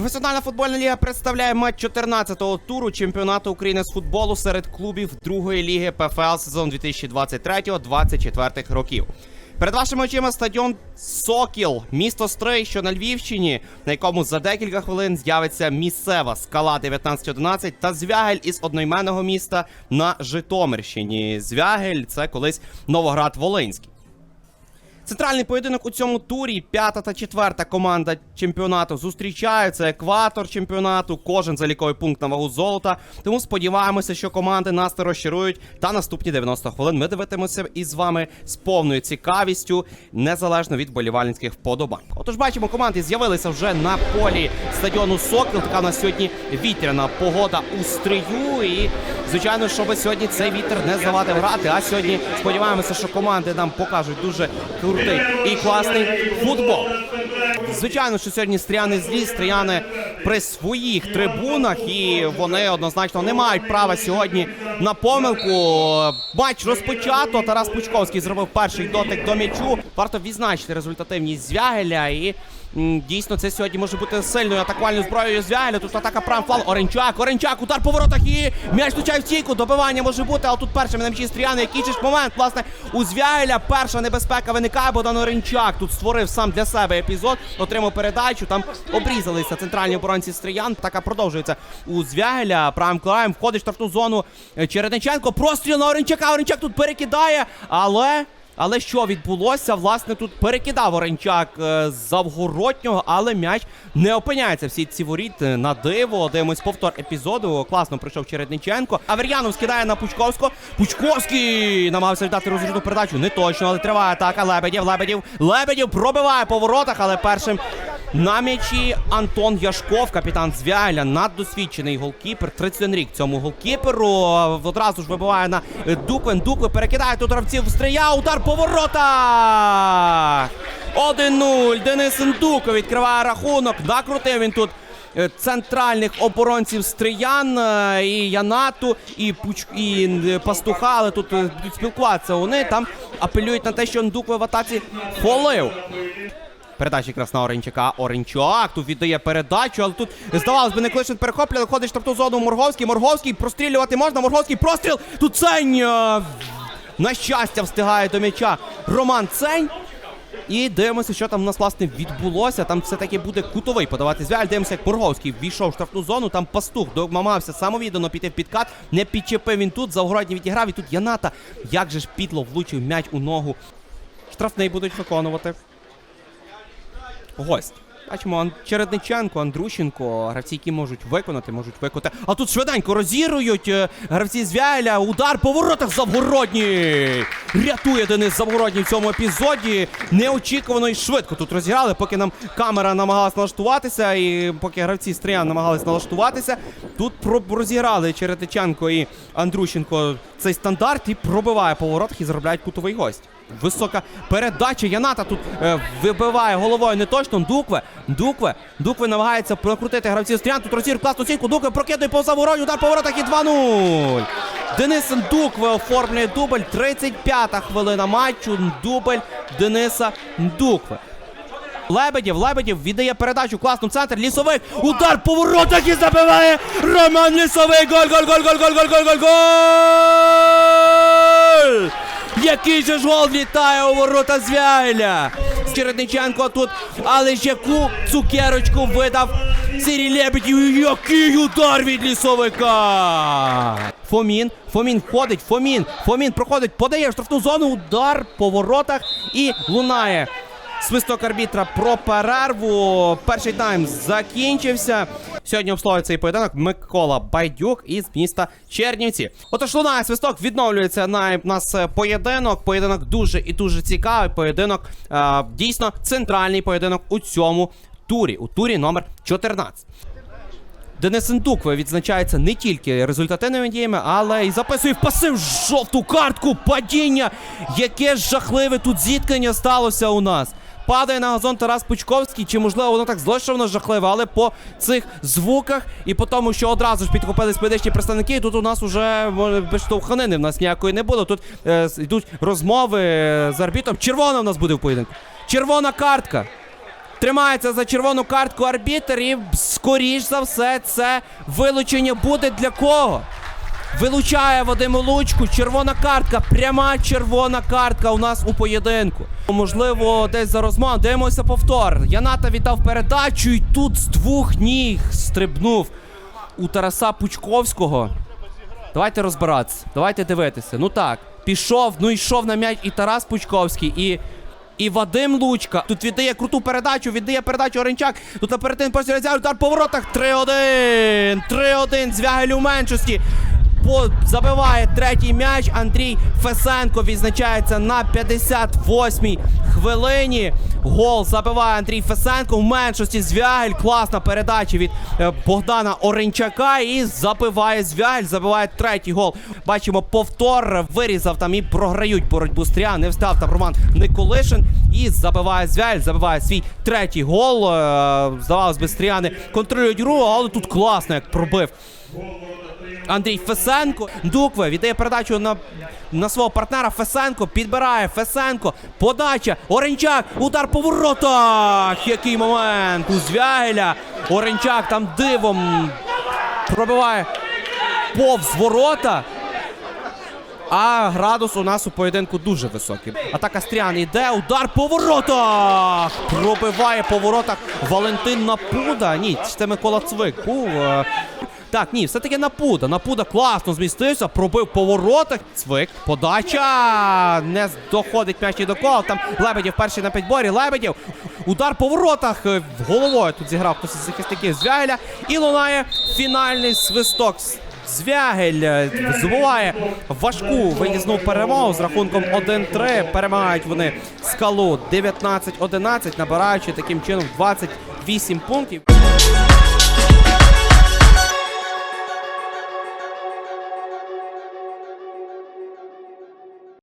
Професіональна футбольна ліга представляє матч 14-го туру чемпіонату України з футболу серед клубів другої ліги ПФЛ сезон 2023-2024 років. Перед вашими очима стадіон Сокіл, місто Стрий, що на Львівщині, на якому за декілька хвилин з'явиться місцева скала 1911 та Звягель із одноіменного міста на Житомирщині. Звягель це колись Новоград Волинський. Центральний поєдинок у цьому турі. П'ята та четверта команда чемпіонату зустрічаються. Екватор чемпіонату. Кожен заліковий пункт на вагу золота. Тому сподіваємося, що команди нас не розчарують. Та наступні 90 хвилин ми дивитимемося із вами з повною цікавістю, незалежно від болівальницьких вподобань. Отож, бачимо, команди з'явилися вже на полі стадіону Сокіл. Така у нас сьогодні вітряна погода у стрию. І звичайно, щоб сьогодні цей вітер не завадив грати. А сьогодні сподіваємося, що команди нам покажуть дуже крутий і класний футбол. Звичайно, що сьогодні стріяни злі, стріяни при своїх трибунах, і вони однозначно не мають права сьогодні на помилку. Матч розпочато. Тарас Пучковський зробив перший дотик до м'ячу. Варто відзначити результативність Звягеля і. Дійсно, це сьогодні може бути сильною атакувальною зброєю Звягеля. Тут атака прям фланг. Оренчак, Оренчак, удар по воротах і м'яч в стійку. Добивання може бути, але тут першим на м'ячі стріяни. Який ж момент, власне, у Звягеля перша небезпека виникає. Богдан Оренчак тут створив сам для себе епізод, отримав передачу. Там обрізалися центральні оборонці стріян. Така продовжується у Звягеля. Правим краєм входить в штрафну зону Чередниченко. Простріл на Оренчака. Оренчак тут перекидає, але. Але що відбулося? Власне, тут перекидав Оренчак е, з завгороднього, але м'яч не опиняється Всі ці воріт е, на диво. Дивимось повтор епізоду. Класно прийшов Чередниченко. Авер'янов скидає на Пучковського. Пучковський намагався віддати розрізну передачу. Не точно, але триває атака. Лебедів, Лебедів, Лебедів пробиває по воротах, але першим на м'ячі Антон Яшков, капітан Звяля, наддосвідчений голкіпер. 31 рік цьому голкіперу. Одразу ж вибиває на Дуквен. Дуквен перекидає тут гравців стрия. Удар по воротах. 1-0. Денис Індуко відкриває рахунок. Накрутив він тут. е, Центральних оборонців Стриян е, і Янату, і Пуч і е, Пастуха, але тут будуть спілкуватися. Вони там апелюють на те, що Ндукве в атаці фолив. Передача якраз на Оренчака. Оренчак тут віддає передачу, але тут здавалось би не кличуть перехоплює, ходить штрафну зону Морговський. Морговський прострілювати можна. Морговський простріл. Тут Цень. е, На щастя, встигає до м'яча Роман Цень. І дивимося, що там у нас власне відбулося. Там все-таки буде кутовий подавати звяль. Дивимося, як Морговський ввійшов в штрафну зону. Там пастух домагався самовіддано піти в підкат. Не підчепив він тут. Завгородні відіграв. І тут Яната. Як же ж підло влучив м'яч у ногу. Штрафний будуть виконувати гость. Бачимо, Чередниченко, Андрущенко, гравці, які можуть виконати, можуть виконати. А тут швиденько розірують е, гравці з Вяля. Удар по воротах Завгородній. Рятує Денис Завгородній в цьому епізоді. Неочікувано і швидко тут розіграли, поки нам камера намагалась налаштуватися, і поки гравці Стріян намагались налаштуватися. Тут розіграли Чередниченко і Андрущенко цей стандарт і пробиває по воротах і заробляють кутовий гость. Висока передача. Яната тут е, вибиває головою не точно. Дукве. Дукве. Дукве намагається прокрутити гравців стрілян. Тут розір класну стійку. Дукве прокидує по заворотню. Удар по воротах і 2-0. Дениса Дукве оформлює дубль. 35-та хвилина матчу. Дубль Дениса Дукве. Лебедів, Лебедів віддає передачу класно центр. Лісовик. Удар по воротах і забиває Роман Лісовий. Голь, голь, голь, голь, голь, голь, голь, голь, голь! Який же ж гол влітає у ворота Звяйля. Чередниченко тут, але ж яку цукерочку видав Сірій Лебедів. Який удар від лісовика. Фомін, Фомін ходить, Фомін, Фомін проходить, подає штрафну зону, удар по воротах і лунає. Свисток арбітра про перерву. Перший тайм закінчився. Сьогодні обслуговує цей поєдинок Микола Байдюк із міста Чернівці. Отож, лунає свисток, відновлюється на нас е, поєдинок. Поєдинок дуже і дуже цікавий. Поєдинок е, дійсно центральний поєдинок у цьому турі. У турі номер 14. Денис Індукве відзначається не тільки результативними діями, але й записує в пасив жовту картку падіння. Яке жахливе тут зіткнення сталося у нас. Падає на газон Тарас Пучковський, чи можливо воно так зло, що воно жахливе, але по цих звуках і по тому, що одразу ж підхопились медичні представники, тут у нас уже може, штовханини в нас ніякої не було. Тут е, йдуть розмови з арбітром. Червона в нас буде в поєдинку. Червона картка. Тримається за червону картку арбітер і скоріш за все це вилучення буде для кого? Вилучає Вадиму Лучку. Червона картка, пряма червона картка у нас у поєдинку. Можливо, десь за розман. Дивимося повтор. Яната віддав передачу і тут з двох ніг стрибнув у Тараса Пучковського. Давайте розбиратися, давайте дивитися. Ну так, пішов, ну йшов на м'яч і Тарас Пучковський, і. І Вадим Лучка. Тут віддає круту передачу, віддає передачу Оренчак. Тут наперед посі удар по воротах. 3-1. 3-1. Звягель у меншості. Забиває третій м'яч. Андрій Фесенко відзначається на 58-й хвилині. Гол забиває Андрій Фесенко в меншості. Звягель. Класна передача від е, Богдана Оренчака. І забиває Звягель. Забиває третій гол. Бачимо, повтор вирізав там і програють боротьбу стрія. Не встав там Роман Николишин. І забиває Звягель. Забиває свій третій гол. Е, Здавалось би, стріяни контролюють гру, але тут класно, як пробив. Андрій Фесенко. Дукве віддає передачу на, на свого партнера. Фесенко підбирає Фесенко. Подача. Оренчак. Удар по воротах. Який момент у Звягеля. Оренчак там дивом пробиває повз ворота. А градус у нас у поєдинку дуже високий. Атака Стріан йде, удар по воротах! Пробиває по воротах Валентин Напуда. Ні, це Микола Цвик був. Так, ні, все-таки Напуда. Напуда класно змістився, пробив по воротах. Цвик, подача. Не доходить м'яч ні до кого. Там Лебедів перший на підборі. Лебедів. Удар по воротах. е, Головою тут зіграв хтось із захисників Звягеля. І лунає фінальний свисток. Звягель е, здобуває важку виїзну перемогу з рахунком 1-3. Перемагають вони скалу 19-11, набираючи таким чином 28 пунктів.